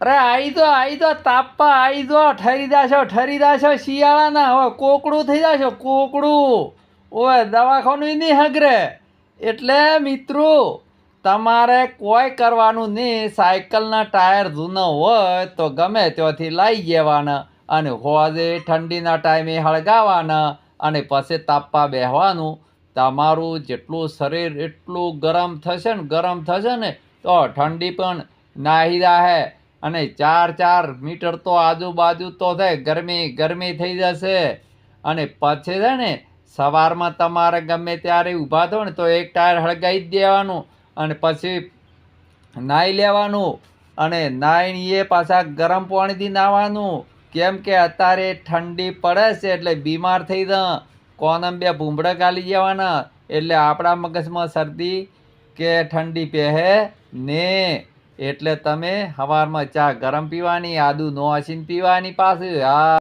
અરે આવી તો આવી તો તાપા આવી દો ઠરી દાશો ઠરી દાશો શિયાળાના, હવે કોકડું થઈ જશો, કોકડું. ઓય દવાખાનું નહીં હગરે. એટલે મિત્રો, તમારે કોઈ કરવાનું નહીં, સાયકલના ટાયર જૂનો હોય તો ગમે ત્યાંથી લાવી જવાના અને હોજે ઠંડીના ટાઈમે હળગાવાના અને પછી તાપા બેહવાનું. તમારું જેટલું શરીર એટલું ગરમ થશે ને, ગરમ થશે ને, તો ઠંડી પણ નાહી જાહે. અને ચાર ચાર મીટર તો આજુબાજુ તો થાય ગરમી ગરમી થઈ જશે. અને પછી છે ને, સવારમાં તમારે ગમે ત્યારે ઊભા થો ને તો એક ટાયર હળગાવી જ દેવાનું અને પછી નાહી લેવાનું અને નાહીને એ પાછા ગરમ પાણીથી નાહવાનું. કેમ કે અત્યારે ઠંડી પડે છે એટલે બીમાર થઈ જ કોનમ બે ભૂંબડા ગાલી જવાના એટલે આપણા મગજમાં શરદી કે ઠંડી પહે ને એટલે તમે સવારમાં ચા ગરમ પીવાની આદુ નો આસીન પીવાની પાછી. હા